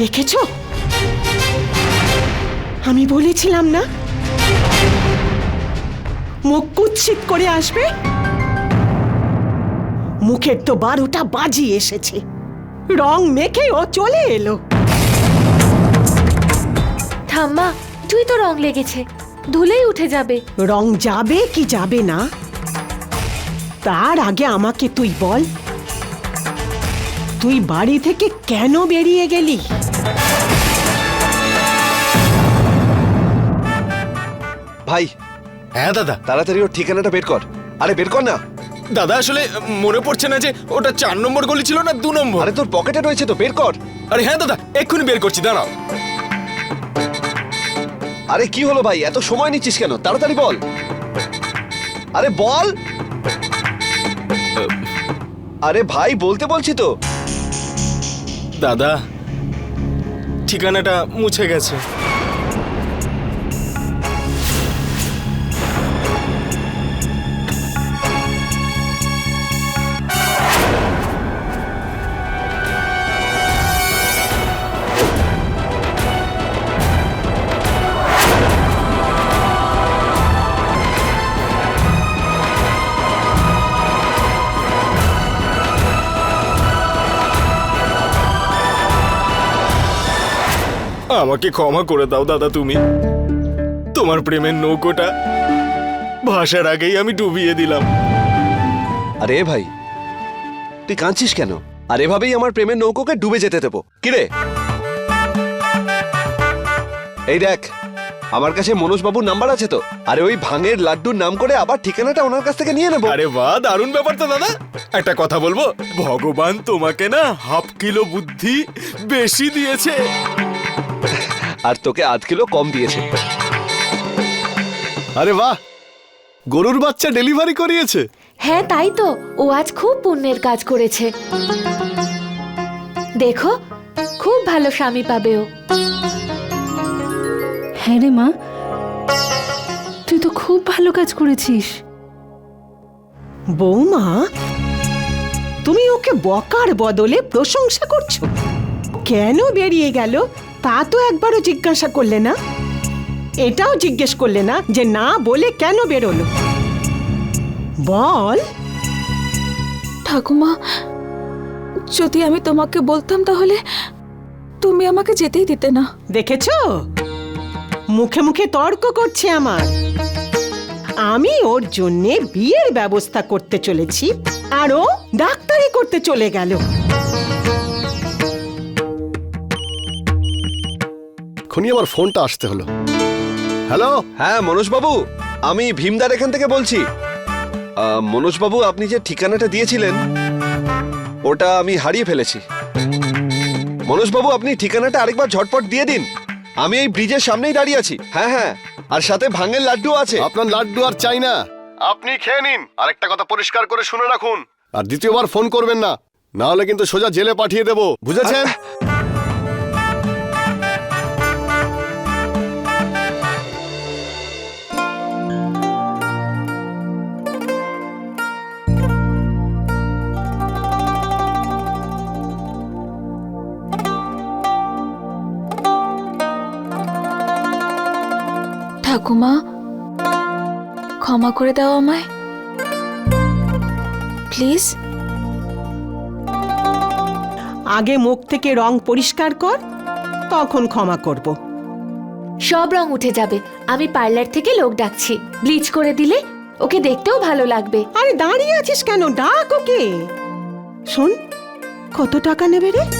দেখেছ? আমি বলেছিলাম না? মুখ কুৎসিত করে আসবে? মুখের তো বারোটা বাজি এসেছে। রং মেখে ও চলে এলো। ঠাম্মা তুই তো রং লেগেছে। ধুলেই উঠে যাবে। রং যাবে কি যাবে না? তার আগে আমাকে তুই বল। তুই বাড়ি থেকে কেন বেরিয়ে গেলি? ভাই। হ্যাঁ দাদা। তাড়াতাড়ি ওর ঠিকানাটা বের কর। আরে বের কর না। দাদা আসলে মনে পড়ছে না যে ওটা চার নম্বর গলি ছিল না দু নম্বর? আরে তোর পকেটে রয়েছে তো বের কর। আরে হ্যাঁ দাদা এক্ষুনি বের করছি দাঁড়াও। আরে কি হলো ভাই? এত সময় নিচ্ছিস কেন? তাড়াতাড়ি বল। আরে বল। আরে ভাই বলতে বলছি তো। দাদা ঠিকানাটা মুছে গেছে। আমাকে ক্ষমা করে দাও দাদা তুমি। তোমার প্রেমের নৌকোটা ভাসার আগেই আমি ডুবিয়ে দিলাম। আরে ভাই তুই কাঁদছিস কেন? আর এভাবেই আমার প্রেমের নৌকোকে ডুবে যেতে দেবো। কিরে এই দেখ আমার কাছে মনোজ বাবুর নাম্বার আছে তো। আরে ওই ভাঙের লাড্ডুর নাম করে আবার ঠিকানাটা ওনার কাছ থেকে নিয়ে নেব। আরে বাহ দারুণ ব্যাপার তো দাদা। একটা কথা বলব ভগবান তোমাকে না হাফ কিলো বুদ্ধি বেশি দিয়েছে। আর তোকে আধ কিলো কম দিয়েছে। আরে বাহ! গরুর বাচ্চা ডেলিভারি করিয়েছে। হ্যাঁ তাই তো। ও আজ খুব পুণ্যের কাজ করেছে। দেখো খুব ভালো স্বামী পাবে ও। হ্যাঁ রে মা তুই তো খুব ভালো কাজ করেছিস। বৌমা তুমি ওকে বকার বদলে প্রশংসা করছ। কেন বেরিয়ে গেল? তা তো একবারও জিজ্ঞাসা করলে না? এটাও জিজ্ঞেস করলে না যে না বলে কেন বেরোলো? বল। ঠাকুমা যদি আমি তোমাকে বলতাম তাহলে তুমি আমাকে যেতেই দিতে না। দেখেছ? মুখে মুখে তর্ক করছে আমার। আমি ওর জন্যে বিয়ের ব্যবস্থা করতে চলেছি আর ও ডাক্তারি করতে চলে গেল। এখনই আমার ফোনটা আসতে হলো। হ্যালো? হ্যাঁ মনোজ বাবু আমি ভীমদার এখান থেকে বলছি। মনোজ বাবু আপনি যে ঠিকানাটা দিয়েছিলেন ওটা আমি হারিয়ে ফেলেছি। মনোজ বাবু আপনি ঠিকানাটা আরেকবার ঝটপট দিয়ে দিন। আমি এই ব্রিজের সামনেই দাঁড়িয়ে আছি। হ্যাঁ হ্যাঁ আর সাথে ভাঙের লাড্ডু আছে। আপনার লাড্ডু আর চাই না। আপনি খেয়ে নিন। আরেকটা কথা পরিষ্কার করে শুনে রাখুন। আর দ্বিতীয়বার ফোন করবেন না না হলে কিন্তু সোজা জেলে পাঠিয়ে দেবো। বুঝেছেন? ঠাকুমা ক্ষমা করে দাও আমায়। প্লিজ। আগে মুখ থেকে রং পরিষ্কার কর তখন ক্ষমা করব। সব রং উঠে যাবে। আমি পার্লার থেকে লোক ডাকছি। ব্লিচ করে দিলে ওকে দেখতেও ভালো লাগবে। আরে দাঁড়িয়ে আছিস কেন? ডাক ওকে। শোন কত টাকা নেবে রে?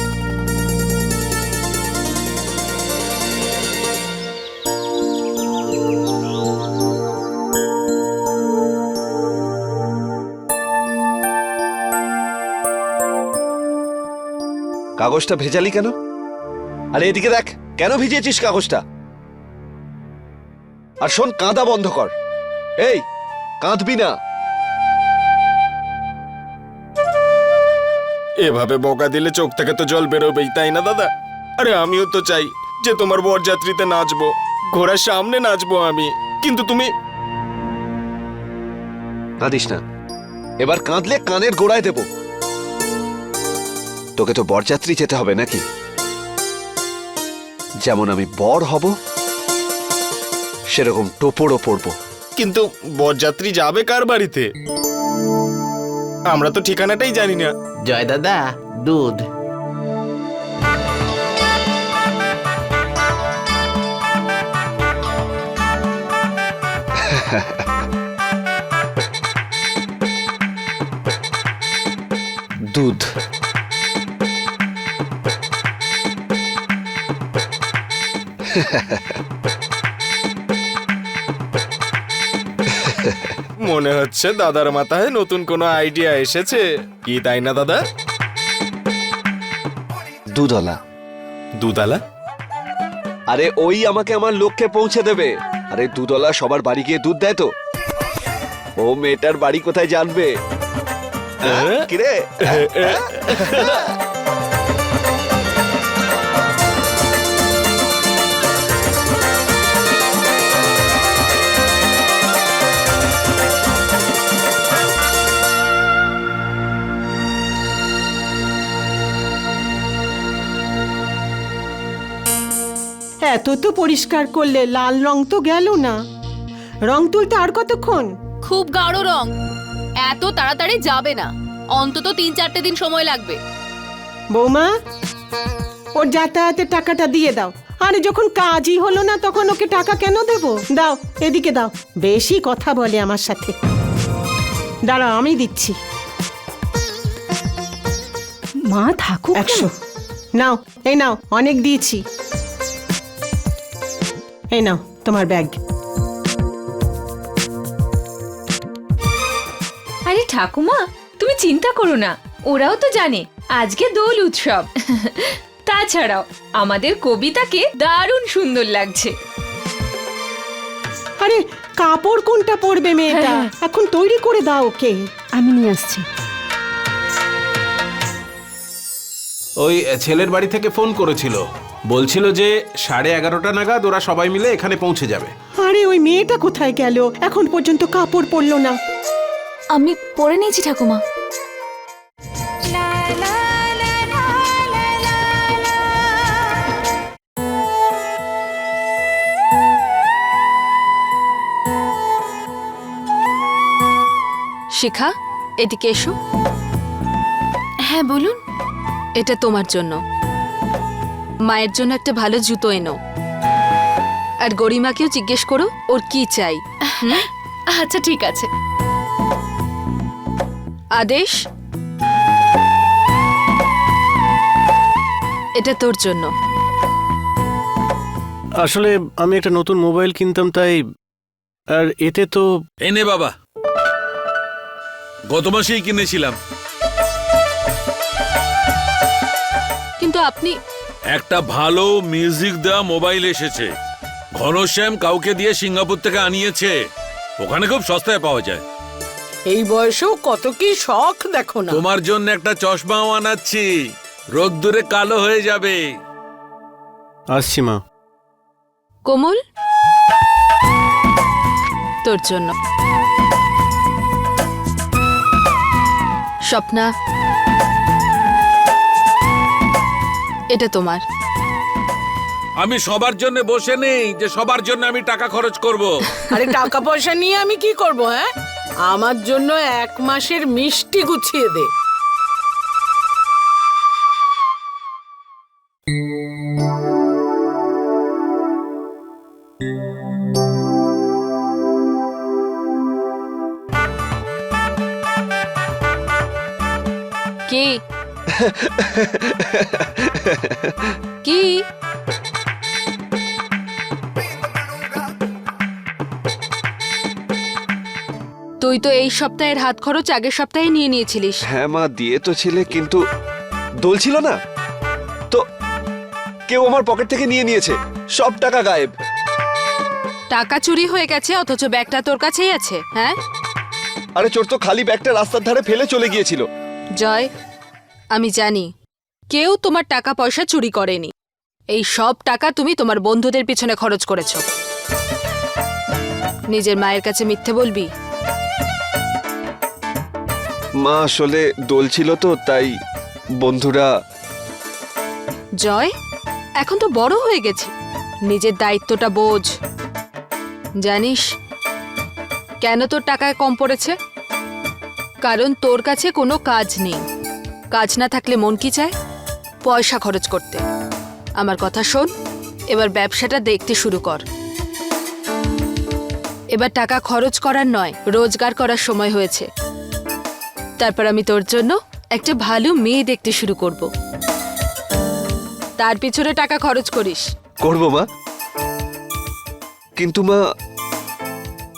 কাগজটা ভেজালি কেন? আরে এদিকে দেখ কেন ভিজিয়েছিস কাগজটা? আর শোন কাঁদা বন্ধ কর। এই কাঁদবি না। এভাবে বকা দিলে চোখ থেকে তো জল বেরোবেই তাই না দাদা? আরে আমিও তো চাই যে তোমার বরযাত্রীতে নাচবো ঘোড়ার সামনে নাচবো আমি। কিন্তু তুমি কাঁদিস না। এবার কাঁদলে কানের গোড়ায় দেব। তোকে তো বরযাত্রী যেতে হবে নাকি? যেমন আমি বর হব সেরকম টোপরও পড়ব কিন্তু বরযাত্রী যাবে কার বাড়িতে? আমরা তো ঠিকানাটাই জানি না। জয় দাদা দুধ দুধ। মনে হচ্ছে দাদার মাথায় নতুন কোনো আইডিয়া এসেছে। কি তাই না দাদা? দুধালা আরে ওই আমাকে আমার লক্ষ্যে পৌঁছে দেবে। আরে দুধওয়ালা সবার বাড়ি গিয়ে দুধ দেয় তো। ও মেয়েটার বাড়ি কোথায় জানবে? হ্যাঁ? কিরে? এত তো পরিষ্কার করলে লাল রং তো গেল না। রং তুলতে আর কতক্ষণ? খুব গাঢ় রং। এত তাড়াতাড়ি যাবে না। অন্তত তিন চারটে দিন সময় লাগবে। বৌমা ওর যাতায়াতের টাকাটা দিয়ে দাও। আরে যখন কাজই হলো না তখন ওকে টাকা কেন দেব? দাও এদিকে দাও। বেশি কথা বলে আমার সাথে। দাঁড়াও আমি দিচ্ছি। মা থাকুক একশো। নাও এই নাও অনেক দিয়েছি। এই নাও তোমার ব্যাগ। আরে ঠাকুমা তুমি চিন্তা করো না ওরাও তো জানে আজকে দোল উৎসব। তাছাড়াও আমাদের কবিতাকে দারুণ সুন্দর লাগছে। আরে কাপড় কোনটা পরবে মেয়েটা? হ্যাঁ। এখন তৈরি করে দাও ওকে। আমি নিয়ে আসছি। ওই ছেলের বাড়ি থেকে ফোন করেছিল। বলছিল যে সাড়ে এগারোটা নাগাদ ওরা সবাই মিলে এখানে পৌঁছে যাবে। আরে ওই মেয়েটা কোথায় গেল? এখন পর্যন্ত কাপড় পরলো না। আমি পরে নিয়েছি ঠাকুমা। শিখা এদিকে এসো। হ্যাঁ বলুন। এটা তোমার জন্য। মায়ের জন্য একটা ভালো জুতো এনো। আর গরিমাকেও জিজ্ঞেস করো ওর কি চাই? আচ্ছা ঠিক আছে। আদেশ? এটা তোর জন্য। আসলে আমি একটা নতুন মোবাইল কিনতাম তাই আর এতে তো এনে বাবা। গত মাসেই কিনেছিলাম। কিন্তু আপনি একটা ভালো মিউজিক দেওয়া মোবাইল এসেছে। ঘনশ্যাম কাউকে দিয়ে সিঙ্গাপুর থেকে আনিয়েছে। ওখানে খুব সস্তায় পাওয়া যায়। এই বয়সেও কত কি শখ দেখো না। তোমার জন্য একটা চশমাও আনাচ্ছি। রোদ্দুরে কালো হয়ে যাবে। আসছি মা। কোমল? তোর জন্য। স্বপ্না এটা তোমার। আমি সবার জন্য বসে নেই যে সবার জন্য আমি টাকা খরচ করব। আরে টাকা পয়সা নিয়ে আমি কি করব হ্যাঁ? আমার জন্য এক মাসের মিষ্টি গুছিয়ে দে। কি? কি? তুই তো এই সপ্তাহের হাত খরচ আগের সপ্তাহে নিয়ে নিয়েছিলিস। হ্যাঁ মা দিয়ে তো ছিলে কিন্তু দোল ছিল না। তো কেউ আমার পকেট থেকে নিয়ে নিয়েছে সব টাকা গায়েব। টাকা চুরি হয়ে গেছে অথচ ব্যাগটা তোর কাছেই আছে হ্যাঁ? আরে চোর তো খালি ব্যাগটা রাস্তার ধারে ফেলে চলে গিয়েছিল। জয় আমি জানি কেউ তোমার টাকা পয়সা চুরি করেনি। এই সব টাকা তুমি তোমার বন্ধুদের পিছনে খরচ করেছ। নিজের মায়ের কাছে মিথ্যে বলবি? মা আসলে দোল ছিল তো তাই বন্ধুরা জয় এখন তো বড় হয়ে গেছি। নিজের দায়িত্বটা বোঝ। জানিস কেন তোর টাকায় কম পড়েছে? কারণ তোর কাছে কোনো কাজ নেই। কাজ না থাকলে মন কি চায়? পয়সা খরচ করতে। আমার কথা শোন এবার ব্যবসাটা দেখতে শুরু কর। এবার টাকা খরচ করার নয় রোজগার করার সময় হয়েছে। তারপর আমি তোর জন্য একটা ভালো মেয়ে দেখতে শুরু করব। তার পিছনে টাকা খরচ করিস। করব মা। কিন্তু মা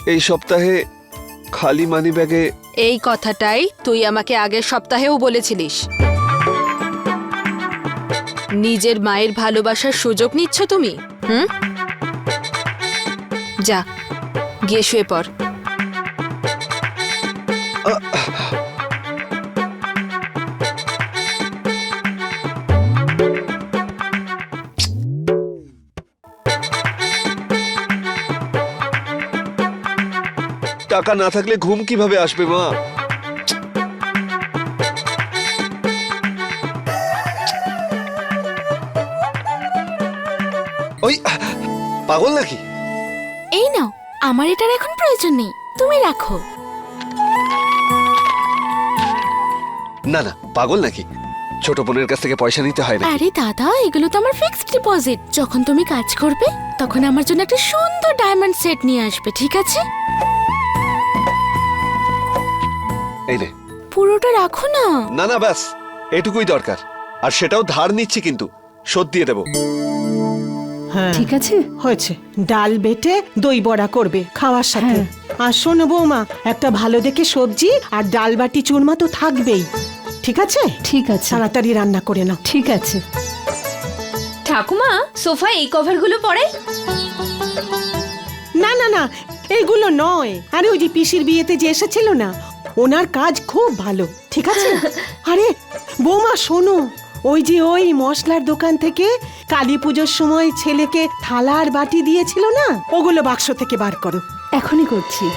এই সপ্তাহে খালি মানি ব্যাগে এই কথাটাই তুই আমাকে আগের সপ্তাহেও বলেছিলিস। নিজের মায়ের ভালোবাসার সুযোগ নিচ্ছ তুমি, হুম? যা, গিয়ে শুয়ে পড়। টাকা না থাকলে ঘুম কীভাবে আসবে, মা? পাগল নাকি? এই নাও আমার এটার এখন প্রয়োজন নেই তুমি রাখো। না না পাগল নাকি? ছোট বোনের কাছ থেকে পয়সা নিতে হয় না আরে দাদা এগুলো তো আমার ফিক্সড ডিপোজিট যখন তুমি কাজ করবে তখন আমার জন্য একটা সুন্দর ডায়মন্ড সেট নিয়ে আসবে ঠিক আছে? এই নে। পুরোটা রাখো না। না না ব্যাস এটুকুই দরকার। আর সেটাও ধার নিচ্ছি কিন্তু শোধ দিয়ে দেবো। হ্যাঁ। ঠিক আছে? হয়েছে। ডাল বেটে দই বড়া করবে খাওয়ার সাথে। আর শোনো বৌমা একটা ভালো দেখে সবজি আর ডাল বাটি চুরমা তো থাকবেই। ঠিক আছে? ঠিক আছে। তাড়াতাড়ি রান্না করে নাও। ঠিক আছে। ঠাকুমা সোফায় এই কভারগুলো পরে। না না না এইগুলো নয়। আরে ওই যে পিসির বিয়েতে যে এসেছিল না ওনার কাজ খুব ভালো। ঠিক আছে? আরে বৌমা শোনো। ওই যে ওই মশলার দোকান থেকে কালী পুজোর সময় ছেলেকে থালার বাটি দিয়েছিল না? ওগুলো বাক্স থেকে বার করো। এখনই করছি।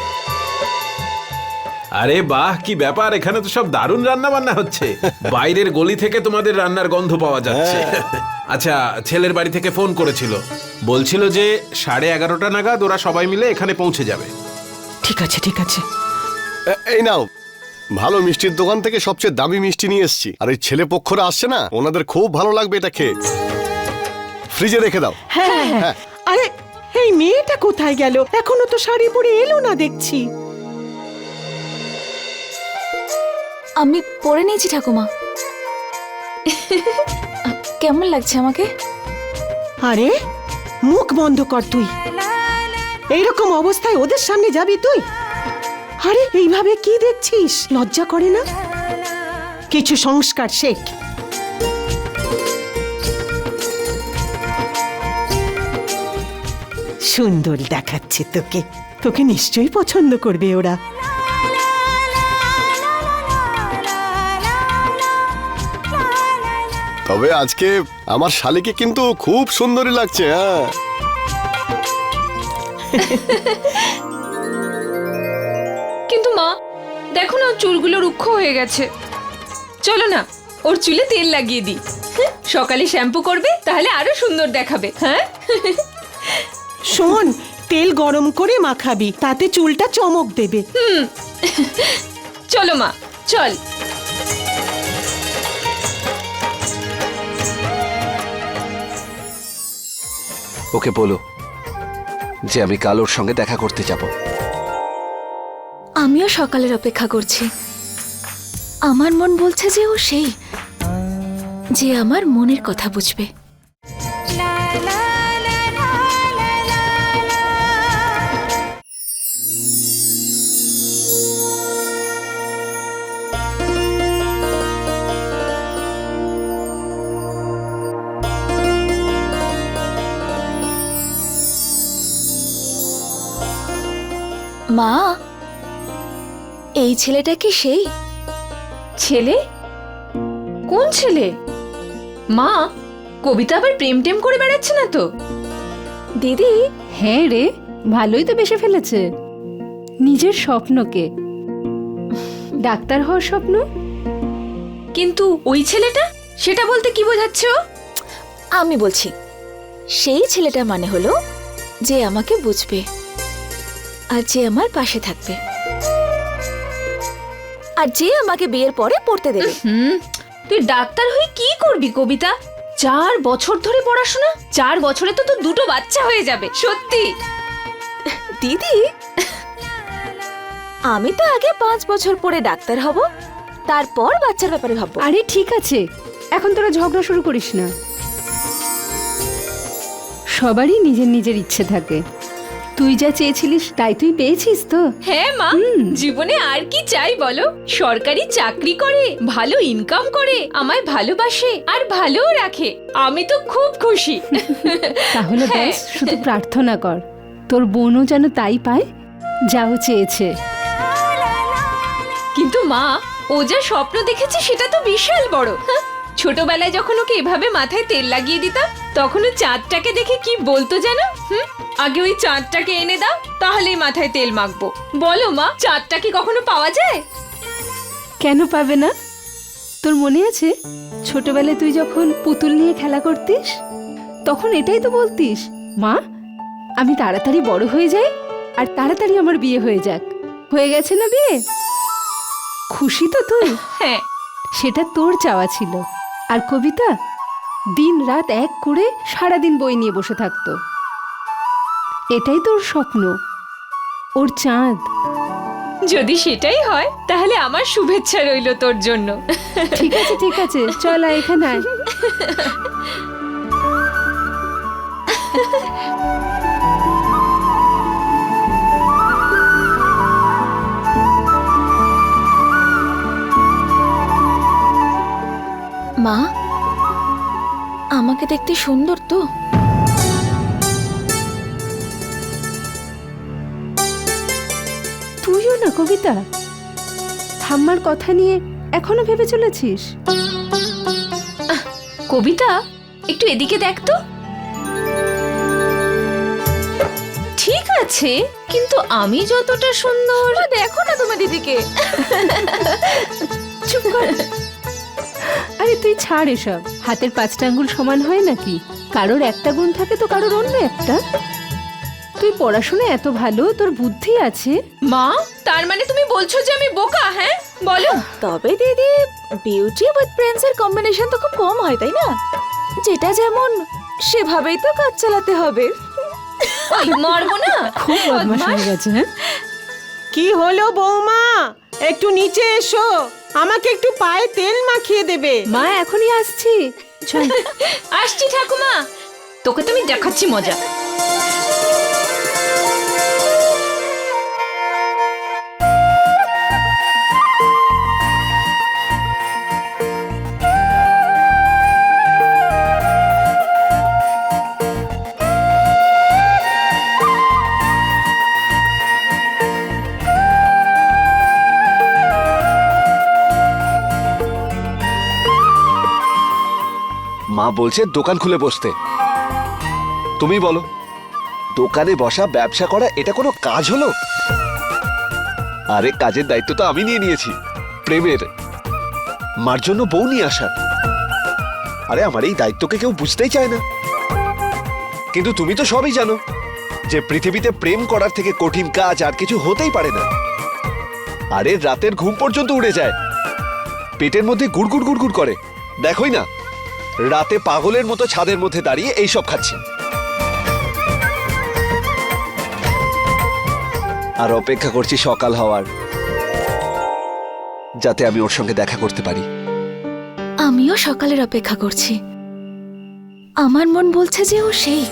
আরে বাহ কি ব্যাপার? এখানে তো সব দারুণ রান্না বান্না হচ্ছে। বাইরের গলি থেকে তোমাদের রান্নার গন্ধ পাওয়া যাচ্ছে। আচ্ছা ছেলের বাড়ি থেকে ফোন করেছিল। বলছিল যে সাড়ে এগারোটা নাগাদ ওরা সবাই মিলে এখানে পৌঁছে যাবে। ঠিক আছে ঠিক আছে। এই নাও। ভালো মিষ্টির দোকান থেকে সবচেয়ে দামি মিষ্টি নিয়ে এসেছি। আর এই ছেলে পক্ষরা আসছে না ওনাদের খুব ভালো লাগবে এটা খেয়ে। ফ্রিজে রেখে দাও। হ্যাঁ হ্যাঁ আরে এই মেয়েটা কোথায় গেল? এখনও তো শাড়ি পরে এলো না দেখছি। আমি পরে নিয়েছি ঠাকুমা। কেমন লাগছে আমাকে? আরে মুখ বন্ধ কর তুই। এইরকম অবস্থায় ওদের সামনে যাবি তুই? আরে এইভাবে কি দেখছিস? লজ্জা করে না? কিছু সংস্কার শেখ। সুন্দর দেখাচ্ছে তোকে। তোকে নিশ্চয়ই পছন্দ করবে ওরা। তবে আজকে আমার শালিকে কিন্তু খুব সুন্দরী লাগছে হ্যাঁ। মা দেখো না ওর চুলগুলো রুক্ষ হয়ে গেছে। চলো না ওর চুলে তেল লাগিয়ে দিই। সকালে শ্যাম্পু করবে তাহলে আরও সুন্দর দেখাবে হ্যাঁ? শোন তেল গরম করে মাখাবি তাতে চুলটা চমক দেবে। চলো মা চল। ওকে বলো যে আমি কাল ওর সঙ্গে দেখা করতে যাব। আমিও সকালের অপেক্ষা করছি। আমার মন বলছে যে ও সেই, যে আমার মনের কথা বুঝবে। এই ছেলেটা কি সেই? ছেলে? কোন ছেলে? মা কবিতা আবার প্রেম টেম করে বেড়াচ্ছে না তো? দিদি হ্যাঁ রে ভালোই তো বেসে ফেলেছে। নিজের স্বপ্নকে। ডাক্তার হওয়ার স্বপ্ন? কিন্তু ওই ছেলেটা সেটা বলতে কি বোঝাচ্ছে? আমি বলছি সেই ছেলেটা মানে হলো যে আমাকে বুঝবে আর যে আমার পাশে থাকবে। আর যে আমাকে বিয়ের পরে পড়তে দেবে। হুম তুই ডাক্তার হয়ে কি করবি কবিতা? চার বছর ধরে পড়াশোনা চার বছরে তো তোর দুটো বাচ্চা হয়ে যাবে সত্যি। দিদি আমি তো আগে পাঁচ বছর পরে ডাক্তার হব তারপর বাচ্চার ব্যাপারে ভাববো। আরে ঠিক আছে এখন তোরা ঝগড়া শুরু করিস না। সবারই নিজের নিজের ইচ্ছে থাকে। তুই যা চেয়েছিলিস তাই তুই পেয়েছিস তো। হ্যাঁ মা। জীবনে আর কি চাই বলো? সরকারি চাকরি করে ভালো ইনকাম করে আমায় ভালোবাসে আর ভালোও রাখে। আমি তো খুব খুশি। তাহলে হ্যাঁ। ব্যাস শুধু প্রার্থনা কর। তোর বোনও যেন তাই পায় যাও চেয়েছে। কিন্তু মা ও যা স্বপ্ন দেখেছে সেটা তো বিশাল বড়? ছোটবেলায় যখন ওকে এভাবে মাথায় তেল লাগিয়ে দিতাম তখন ও চাঁদটাকে দেখে কি বলতো জানো হুম? আগে ওই চাঁদটাকে এনে দাও তাহলেই মাথায় তেল মাখবো। বলো মা চাঁদটা কি কখনো পাওয়া যায়? কেন পাবে না? তোর মনে আছে? ছোটবেলায় তুই যখন পুতুল নিয়ে খেলা করতিস তখন এটাই তো বলতিস মা আমি তাড়াতাড়ি বড় হয়ে যাই আর তাড়াতাড়ি আমার বিয়ে হয়ে যাক। হয়ে গেছে না বিয়ে? খুশি তো তুই? হ্যাঁ। সেটা তোর চাওয়া ছিল। আর কবিতা দিন রাত এক করে সারাদিন বই নিয়ে বসে থাকতো। এটাই তোর স্বপ্ন ওর চাঁদ। যদি সেটাই হয় তাহলে আমার শুভেচ্ছা রইল তোর জন্য। ঠিক আছে ঠিক আছে চল এখানে আয়। মা আমাকে দেখতে সুন্দর তো। তুইও না কবিতা। ঠাম্মার কথা নিয়ে এখনও ভেবে চলেছিস? কবিতা একটু এদিকে দেখ তো। ঠিক আছে কিন্তু আমি যতটা সুন্দর দেখো না তুমি দিদিকে। চুপ কর। আরে তুই ছাড় এসব। হাতের পাঁচটা আঙ্গুল সমান হয় নাকি? কারোর একটা গুণ থাকে তো কারোর অন্য একটা। তুই পড়াশোনা এত ভালো তোর বুদ্ধি আছে? মা তার মানে তুমি বলছো যে আমি বোকা হ্যাঁ? বলো। তবে দিদি বিউটি উইথ প্রিন্সের কম্বিনেশন তো খুব কম হয় তাই না? যেটা যেমন সেভাবেই তো কাজ চালাতে হবে। ওই মারবো না। খুব বদমাশ হয়ে গেছে হ্যাঁ? কি হলো বৌমা? একটু নিচে এসো। আমাকে একটু পায়ে তেল মাখিয়ে দেবে। মা এখনই আসছি। আসছি ঠাকুমা। তোকে তো আমি দেখাচ্ছি মজা। মা বলছে দোকান খুলে বসতে। তুমি বলো, দোকানে বসা, ব্যবসা করা, এটা কোনো কাজ হলো? আরে, কাজের দায়িত্ব তো আমি নিয়ে নিয়েছি, প্রেমের। মার জন্য বউ নিয়ে আসার। আরে, আমার এই দায়িত্বকে কেউ বুঝতেই চায় না। কিন্তু তুমি তো সবই জানো যে পৃথিবীতে প্রেম করার থেকে কঠিন কাজ আর কিছু হতেই পারে না। আরে, রাতের ঘুম পর্যন্ত উড়ে যায়। পেটের মধ্যে গুড়গুড় গুড়গুড় করে। দেখোই না রাতে পাগলের মতো ছাদের মধ্যে দাঁড়িয়ে এইসব খাচ্ছি। আর অপেক্ষা করছি সকাল হওয়ার যাতে আমি ওর সঙ্গে দেখা করতে পারি। আমিও সকালের অপেক্ষা করছি। আমার মন বলছে যে ও সেই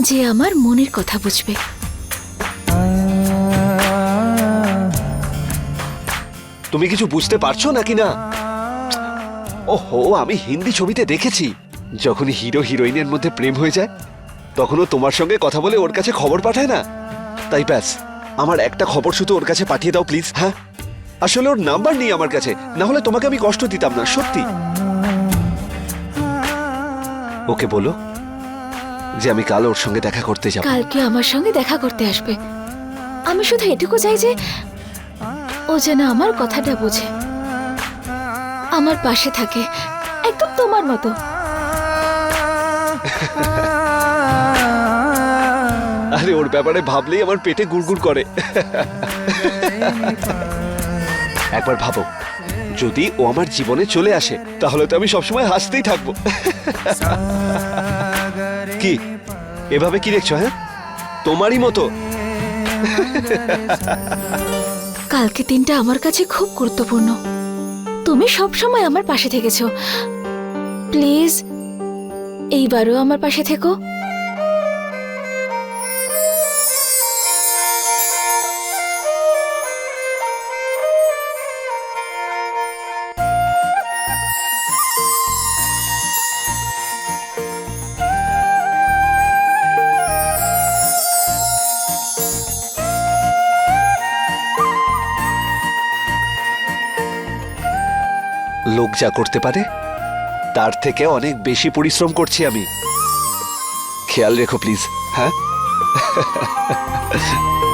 যে আমার মনের কথা বুঝবে। তুমি কিছু বুঝতে পারছ নাকি না? ওহো, আমি হিন্দি ছবিতে দেখেছি। যখন হিরো হিরোইনের মধ্যে প্রেম হয়ে যায়, তখনও তোমার সঙ্গে কথা বলে ওর কাছে খবর পাঠায় না। তাই ব্যাস, আমার একটা খবর শুধু ওর কাছে পাঠিয়ে দাও প্লিজ হ্যাঁ? আসলে ওর নাম্বার নেই আমার কাছে, না হলে তোমাকে আমি কষ্ট দিতাম না, সত্যি। ওকে বলো যে আমি কাল ওর সঙ্গে দেখা করতে যাব। কালকে আমার সঙ্গে দেখা করতে আসবে। আমি শুধু এটুকু চাই যে ও যেন আমার কথাটা বোঝে। আমার পাশে থাকে একদম তোমার মতো। আরে ওর ব্যাপারে ভাবলেই আমার পেটে গুড়গুড় করে। একবার ভাবো যদি ও আমার জীবনে চলে আসে তাহলে তো আমি সবসময় হাসতেই থাকব। কি? এভাবে কি দেখছ হ্যাঁ? তোমারই মতো। কালকে দিনটা আমার কাছে খুব গুরুত্বপূর্ণ। তুমি সব সময় আমার পাশে থেকেছো। প্লিজ এইবারও আমার পাশে থেকো। যা করতে পারে তার থেকে অনেক বেশি পরিশ্রম করছি আমি। খেয়াল রেখো প্লিজ। হ্যাঁ?